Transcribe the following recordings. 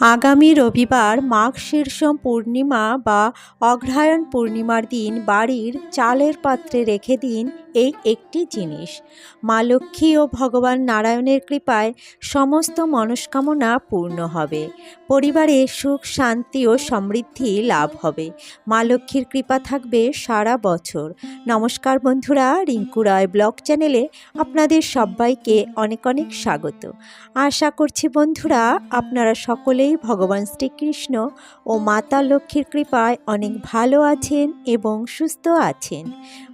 আগামী রবিবার মাঘ শীর্ষ পূর্ণিমা বা অগ্রহায়ণ পূর্ণিমার দিন বাড়ির চালের পাত্রে রেখে দিন এই একটি জিনিস। মা লক্ষ্মী ও ভগবান নারায়ণের কৃপায় সমস্ত মনস্কামনা পূর্ণ হবে। পরিবারে সুখ, শান্তি ও সমৃদ্ধি লাভ হবে। মা লক্ষ্মীর কৃপা থাকবে সারা বছর। নমস্কার বন্ধুরা, রিঙ্কু রায় ব্লগ চ্যানেলে আপনাদের সবাইকে অনেক অনেক স্বাগত। আশা করছি বন্ধুরা, আপনারা সকলেই ভগবান শ্রীকৃষ্ণ ও মাতা লক্ষ্মীর কৃপায় অনেক ভালো আছেন এবং সুস্থ আছেন।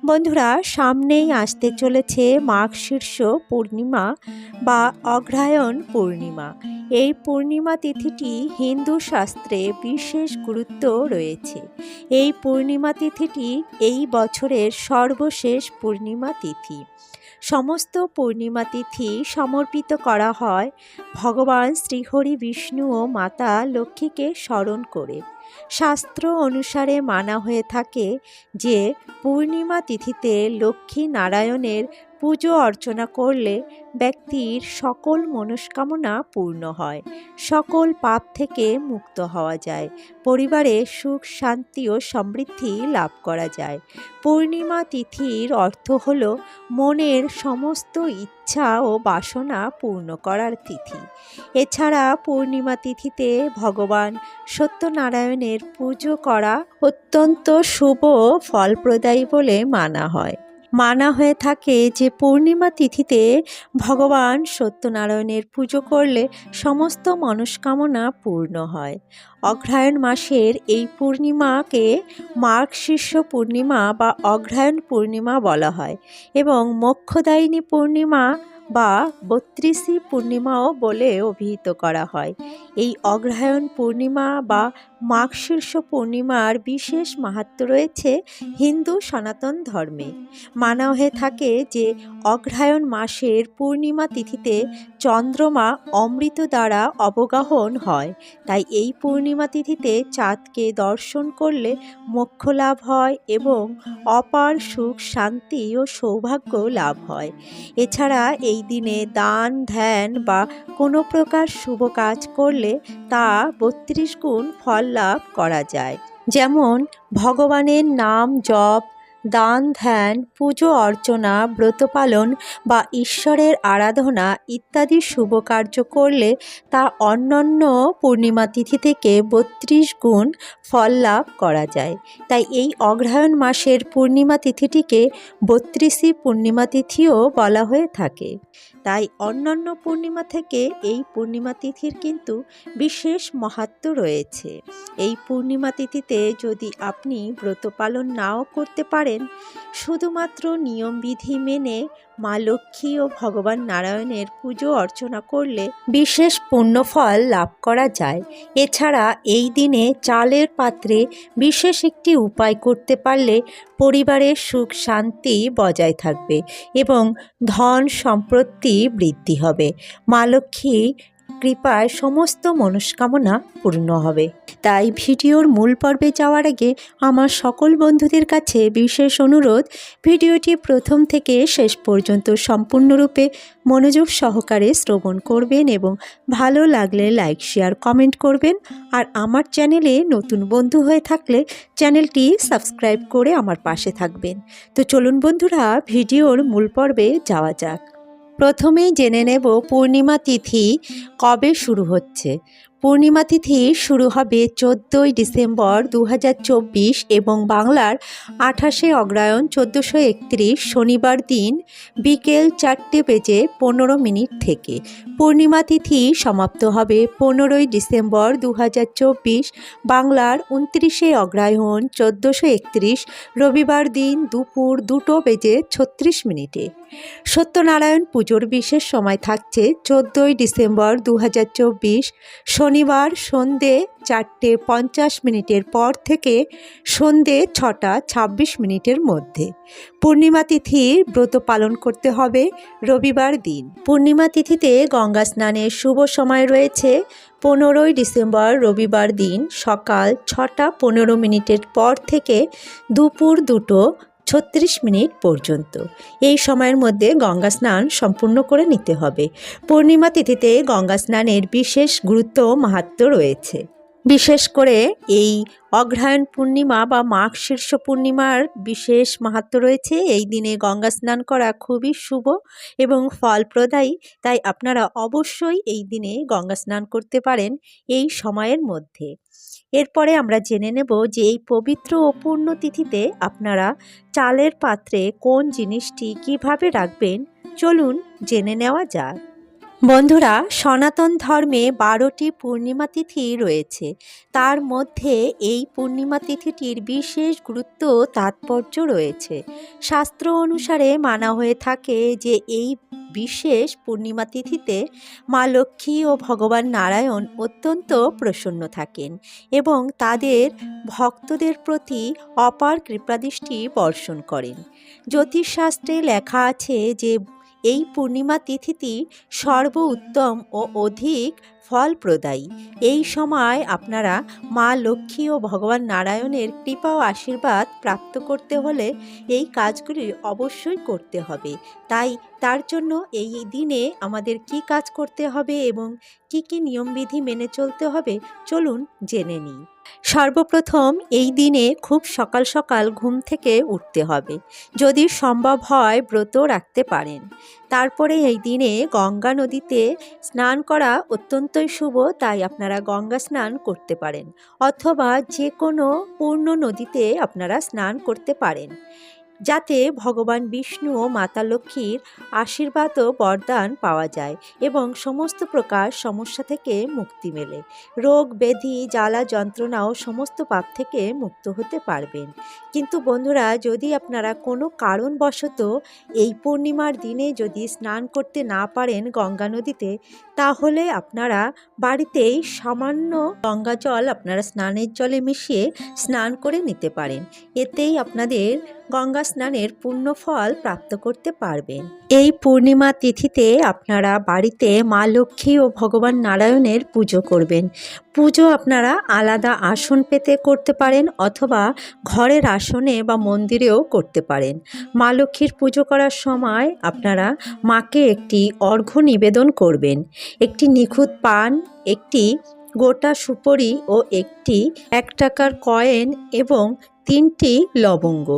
বন্ধুরা সামনেই আসতে চলেছে মাঘ শীর্ষ পূর্ণিমা বা অগ্রহায়ণ পূর্ণিমা। এই পূর্ণিমা তিথিটি হিন্দু শাস্ত্রে বিশেষ গুরুত্ব রয়েছে। এই পূর্ণিমা তিথিটি এই বছরের সর্বশেষ পূর্ণিমা তিথি। সমস্ত পূর্ণিমা তিথি সমর্পিত করা হয় ভগবান শ্রীহরি বিষ্ণু ও মাতা লক্ষ্মীকে স্মরণ করে। শাস্ত্র অনুসারে মানা হয়ে থাকে যে পূর্ণিমা তিথিতে লক্ষ্মী নারায়ণের পুজো অর্চনা করলে ব্যক্তির সকল মনস্কামনা পূর্ণ হয়, সকল পাপ থেকে মুক্ত হওয়া যায়, পরিবারে সুখ, শান্তি ও সমৃদ্ধি লাভ করা যায়। পূর্ণিমা তিথির অর্থ হল মনের সমস্ত ইচ্ছা ও বাসনা পূর্ণ করার তিথি। এছাড়া পূর্ণিমা তিথিতে ভগবান সত্যনারায়ণের পুজো করা অত্যন্ত শুভ ফলপ্রদায়ী বলে মানা হয়। মানা হয়ে থাকে যে পূর্ণিমা তিথিতে ভগবান সত্যনারায়ণের পুজো করলে সমস্ত মনস্কামনা পূর্ণ হয়। অগ্রায়ণ মাসের এই পূর্ণিমাকে মার্গ শীর্ষ পূর্ণিমা বা অগ্রায়ণ পূর্ণিমা বলা হয় এবং মোক্ষদায়িনী পূর্ণিমা বা বত্রিশী পূর্ণিমাও বলে অভিহিত করা হয়। এই অগ্রহায়ণ পূর্ণিমা বা মাঘ শীর্ষ পূর্ণিমার বিশেষ মাহাত্ম রয়েছে হিন্দু সনাতন ধর্মে। মানা হয়ে থাকে যে অগ্রহায়ণ মাসের পূর্ণিমা তিথিতে চন্দ্রমা অমৃত দ্বারা অবগাহন হয়। তাই এই পূর্ণিমা তিথিতে চাঁদকে দর্শন করলে মোক্ষ লাভ হয় এবং অপার সুখ, শান্তি ও সৌভাগ্য লাভ হয়। এছাড়া এই দিনে দান, ধ্যান বা কোনো প্রকার শুভ কাজ করলে তা বত্রিশ গুণ ফল লাভ করা যায়। যেমন, ভগবানের নাম জপ দান, ধ্যান, পুজো, অর্চনা, ব্রত পালন বা ঈশ্বরের আরাধনা ইত্যাদি শুভ কার্য করলে তা অন্যান্য পূর্ণিমা তিথি থেকে বত্রিশ গুণ ফল লাভ করা যায়। তাই এই অগ্রহায়ণ মাসের পূর্ণিমা তিথিটিকে বত্রিশী পূর্ণিমা তিথিও বলা হয়ে থাকে। তাই অন্যান্য পূর্ণিমা থেকে এই পূর্ণিমা তিথির কিন্তু বিশেষ মাহাত্ম রয়েছে। এই পূর্ণিমা তিথিতে যদি আপনি ব্রত পালন নাও করতে পারেন, শুধুমাত্র নিয়মবিধি মেনে মা লক্ষ্মী ও ভগবান নারায়ণের পুজো অর্চনা করলে বিশেষ পুণ্যফল লাভ করা যায়। এছাড়া এই দিনে চালের পাত্রে বিশেষ একটি উপায় করতে পারলে পরিবারের সুখ শান্তি বজায় থাকবে এবং ধন সম্পত্তি বৃদ্ধি হবে। মা লক্ষ্মী কৃপায় সমস্ত মনস্কামনা পূর্ণ হবে। তাই ভিডিওর মূল পর্বে যাওয়ার আগে আমার সকল বন্ধুদের কাছে বিশেষ অনুরোধ, ভিডিওটি প্রথম থেকে শেষ পর্যন্ত সম্পূর্ণরূপে মনোযোগ সহকারে শ্রবণ করবেন এবং ভালো লাগলে লাইক, শেয়ার, কমেন্ট করবেন। আর আমার চ্যানেলে নতুন বন্ধু হয়ে থাকলে চ্যানেলটি সাবস্ক্রাইব করে আমার পাশে থাকবেন। তো চলুন বন্ধুরা, ভিডিওর মূল পর্বে যাওয়া যাক। প্রথমেই জেনে নেব পূর্ণিমা তিথি কবে শুরু হচ্ছে। পূর্ণিমা তিথি শুরু হবে চোদ্দোই ডিসেম্বর দু হাজার চব্বিশ এবং বাংলার আঠাশে অগ্রায়ণ চোদ্দোশো একত্রিশ শনিবার দিন বিকেল চারটে বেজে পনেরো মিনিট থেকে। পূর্ণিমা তিথি সমাপ্ত হবে পনেরোই ডিসেম্বর দু হাজার চব্বিশ বাংলার উনত্রিশে অগ্রায়ণ চোদ্দোশো একত্রিশ রবিবার দিন দুপুর দুটো বেজে ছত্রিশ মিনিটে। সত্যনারায়ণ পুজোর বিশেষ সময় থাকছে চোদ্দোই ডিসেম্বর দু হাজার চব্বিশ শনিবার সন্ধে চারটে পঞ্চাশ মিনিটের পর থেকে সন্ধে ছটা ছাব্বিশ মিনিটের মধ্যে। পূর্ণিমা তিথির ব্রত পালন করতে হবে রবিবার দিন। পূর্ণিমা তিথিতে গঙ্গা স্নানের শুভ সময় রয়েছে। পনেরোই ডিসেম্বর রবিবার দিন সকাল ছটা পনেরো মিনিটের পর থেকে দুপুর দুটো ছত্রিশ মিনিট পর্যন্ত। এই সময়ের মধ্যে গঙ্গা স্নান সম্পূর্ণ করে নিতে হবে। পূর্ণিমা তিথিতে গঙ্গা স্নানের বিশেষ গুরুত্ব মাহাত্ম রয়েছে। বিশেষ করে এই অগ্রহায়ণ পূর্ণিমা বা মাঘ শীর্ষ পূর্ণিমার বিশেষ মাহাত্ম্য রয়েছে। এই দিনে গঙ্গা স্নান করা খুবই শুভ এবং ফলপ্রদায়ী, তাই আপনারা অবশ্যই এই দিনে গঙ্গা স্নান করতে পারেন এই সময়ের মধ্যে। এরপরে আমরা জেনে নেব যে এই পবিত্র ও পূর্ণ তিথিতে আপনারা চালের পাত্রে কোন জিনিসটি কীভাবে রাখবেন। চলুন জেনে নেওয়া যাক। বন্ধুরা, সনাতন ধর্মে বারোটি পূর্ণিমা তিথি রয়েছে। তার মধ্যে এই পূর্ণিমা তিথিটির বিশেষ গুরুত্ব, তাৎপর্য রয়েছে। শাস্ত্র অনুসারে মানা হয়ে থাকে যে, এই বিশেষ পূর্ণিমা তিথিতে মা লক্ষ্মী ও ভগবান নারায়ণ অত্যন্ত প্রসন্ন থাকেন এবং তাদের ভক্তদের প্রতি অপার কৃপাদৃষ্টি বর্ষণ করেন। জ্যোতিষশাস্ত্রে লেখা আছে যে এই পূর্ণিমা তিথিটি সর্ব উত্তম ও অধিক ফলপ্রদায়ী এই সময় আপনারা মা লক্ষ্মী ও ভগবান নারায়ণের কৃপা ও আশীর্বাদ প্রাপ্ত করতে হলে এই কাজগুলি অবশ্যই করতে হবে। তাই তার জন্য এই দিনে আমাদের কি কাজ করতে হবে এবং কি কি নিয়মবিধি মেনে চলতে হবে চলুন জেনে নিই। সর্বপ্রথম এই দিনে খুব সকাল সকাল ঘুম থেকে উঠতে হবে। যদি সম্ভব হয় ব্রত রাখতে পারেন। তারপরে এই দিনে গঙ্গা নদীতে স্নান করা অত্যন্তই শুভ, তাই আপনারা গঙ্গা স্নান করতে পারেন, অথবা যে কোনো পূর্ণ নদীতে আপনারা স্নান করতে পারেন। যাতে ভগবান বিষ্ণু ও মাতা লক্ষ্মীর আশীর্বাদ ও বরদান পাওয়া যায় এবং সমস্ত প্রকার সমস্যা থেকে মুক্তি মেলে। রোগ, ব্যাধি, জ্বালা, যন্ত্রণা ও সমস্ত পাপ থেকে মুক্ত হতে পারবেন। কিন্তু বন্ধুরা, যদি আপনারা কোনো কারণবশত এই পূর্ণিমার দিনে যদি স্নান করতে না পারেন গঙ্গা নদীতে, তাহলে আপনারা বাড়িতেই সামান্য গঙ্গা জল আপনারা স্নানের জলে মিশিয়ে স্নান করে নিতে পারেন। এতেই আপনাদের গঙ্গা স্নানের পূর্ণ ফল প্রাপ্ত করতে পারবেন। এই পূর্ণিমা তিথিতে আপনারা বাড়িতে মা লক্ষ্মী ও ভগবান নারায়ণের পুজো করবেন। পুজো আপনারা আলাদা আসন পেতে করতে পারেন অথবা ঘরের আসনে বা মন্দিরেও করতে পারেন। মা লক্ষ্মীর পুজো করার সময় আপনারা মাকে একটি অর্ঘ্য নিবেদন করবেন। একটি নিখুঁত পান, একটি গোটা সুপরি ও একটি এক টাকার কয়েন এবং তিনটি লবঙ্গ।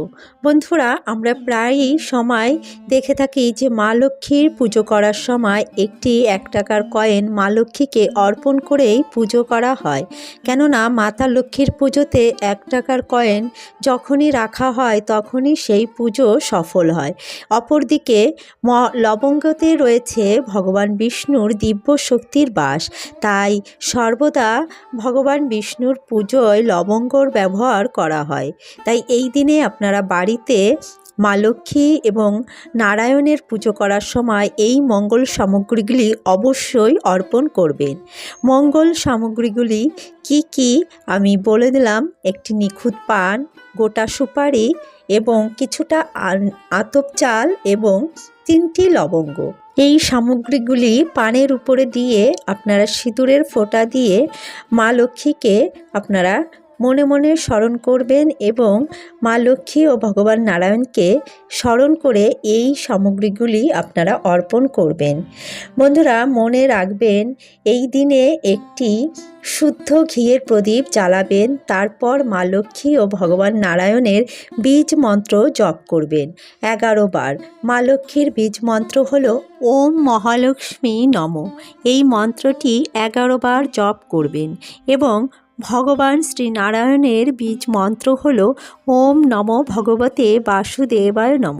বন্ধুরা, আমরা প্রায়ই সময় দেখে থাকি যে মা লক্ষ্মীর পুজো করার সময় একটি এক টাকার কয়েন মা লক্ষ্মীকে অর্পণ করেই পুজো করা হয়। কেননা, মাতা লক্ষ্মীর পুজোতে এক টাকার কয়েন যখনই রাখা হয়, তখনই সেই পুজো সফল হয়। অপরদিকে, ম লবঙ্গতে রয়েছে ভগবান বিষ্ণুর দিব্য শক্তির বাস। তাই সর্বদা ভগবান বিষ্ণুর পুজোয় লবঙ্গর ব্যবহার করা হয়। তাই এই দিনে আপনারা বাড়িতে মা লক্ষ্মী এবং নারায়ণের পুজো করার সময় এই মঙ্গল সামগ্রীগুলি অবশ্যই অর্পণ করবেন। মঙ্গল সামগ্রীগুলি কি কি? আমি বলে দিলাম, একটি নিখুঁত পান, গোটা সুপারি এবং কিছুটা আতপ চাল এবং তিনটি লবঙ্গ। এই সামগ্রীগুলি পানের উপরে দিয়ে আপনারা সিঁদুরের ফোঁটা দিয়ে মা লক্ষ্মীকে আপনারা মনে মনে স্মরণ করবেন এবং মা লক্ষ্মী ও ভগবান নারায়ণকে স্মরণ করে এই সামগ্রীগুলি আপনারা অর্পণ করবেন। বন্ধুরা, মনে রাখবেন, এই দিনে একটি শুদ্ধ ঘিয়ের প্রদীপ জ্বালাবেন, তারপর মা লক্ষ্মী ও ভগবান নারায়ণের বীজ মন্ত্র জপ করবেন। এগারো বার, মা লক্ষ্মীর বীজ মন্ত্র হল, ওম মহালক্ষ্মী নম। এই মন্ত্রটি এগারো বার জপ করবেন এবং ভগবান শ্রীনারায়ণের বীজ মন্ত্র হল, ওম নম ভগবতে বাসুদেবায় নম।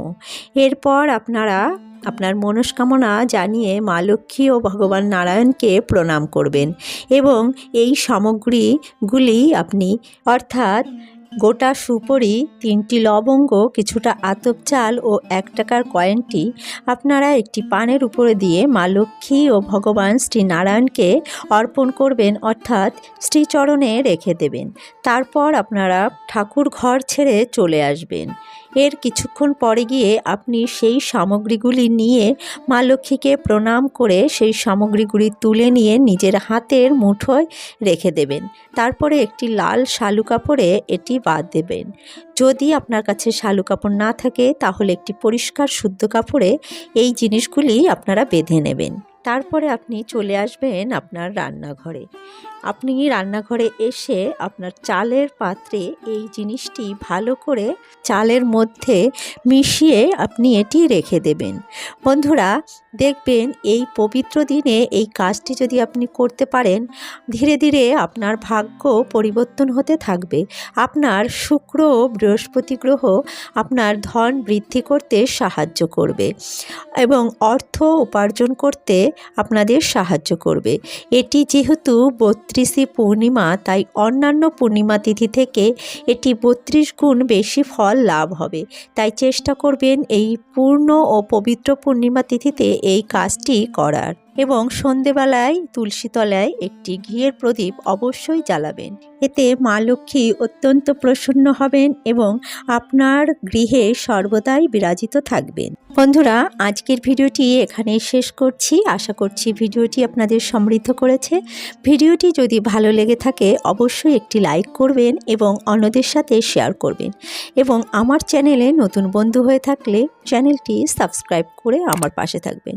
এরপর আপনারা আপনার মনস্কামনা জানিয়ে মা লক্ষ্মী ও ভগবান নারায়ণকে প্রণাম করবেন এবং এই সামগ্রীগুলি আপনি অর্থাৎ গোটা সুপরি, তিনটি লবঙ্গ, কিছুটা আতপ চাল ও এক টাকার কয়েনটি আপনারা একটি পানের উপরে দিয়ে মা লক্ষ্মী ও ভগবান শ্রী নারায়ণকে অর্পণ করবেন, অর্থাৎ শ্রীচরণে রেখে দেবেন। তারপর আপনারা ঠাকুর ঘর ছেড়ে চলে আসবেন। এর কিছুক্ষণ পরে গিয়ে আপনি সেই সামগ্রীগুলি নিয়ে মা লক্ষ্মীকে প্রণাম করে সেই সামগ্রীগুলি তুলে নিয়ে নিজের হাতের মুঠোয় রেখে দেবেন। তারপরে একটি লাল শালু কাপড়ে এটি বাদ দেবেন। যদি আপনার কাছে শালু কাপড় না থাকে, তাহলে একটি পরিষ্কার শুদ্ধ কাপড়ে এই জিনিসগুলি আপনারা বেঁধে নেবেন। তারপরে আপনি চলে আসবেন আপনার রান্নাঘরে। আপনি রান্নাঘরে এসে আপনার চালের পাত্রে এই জিনিসটি ভালো করে চালের মধ্যে মিশিয়ে আপনি এটি রেখে দেবেন। বন্ধুরা, দেখবেন এই পবিত্র দিনে এই কাজটি যদি আপনি করতে পারেন, ধীরে ধীরে আপনার ভাগ্য পরিবর্তন হতে থাকবে। আপনার শুক্র বৃহস্পতি গ্রহ আপনার ধন বৃদ্ধি করতে সাহায্য করবে এবং অর্থ উপার্জন করতে আপনাদের সাহায্য করবে। এটি যেহেতু বত্রিশে পূর্ণিমা, তাই অন্যান্য পূর্ণিমা তিথি থেকে এটি বত্রিশ গুণ বেশি ফল লাভ হবে। তাই চেষ্টা করবেন এই পূর্ণ ও পবিত্র পূর্ণিমা তিথিতে এই কাজটি করার। এবং সন্ধেবেলায় তুলসী তলায় একটি ঘিয়ের প্রদীপ অবশ্যই জ্বালাবেন। এতে মা লক্ষ্মী অত্যন্ত প্রসন্ন হবেন এবং আপনার গৃহে সর্বদাই বিরাজিত থাকবেন। বন্ধুরা, আজকের ভিডিওটি এখানে শেষ করছি। আশা করছি ভিডিওটি আপনাদের সমৃদ্ধ করেছে। ভিডিওটি যদি ভালো লেগে থাকে, অবশ্যই একটি লাইক করবেন এবং অন্যদের সাথে শেয়ার করবেন। এবং আমার চ্যানেলে নতুন বন্ধু হয়ে থাকলে চ্যানেলটি সাবস্ক্রাইব করে আমার পাশে থাকবেন।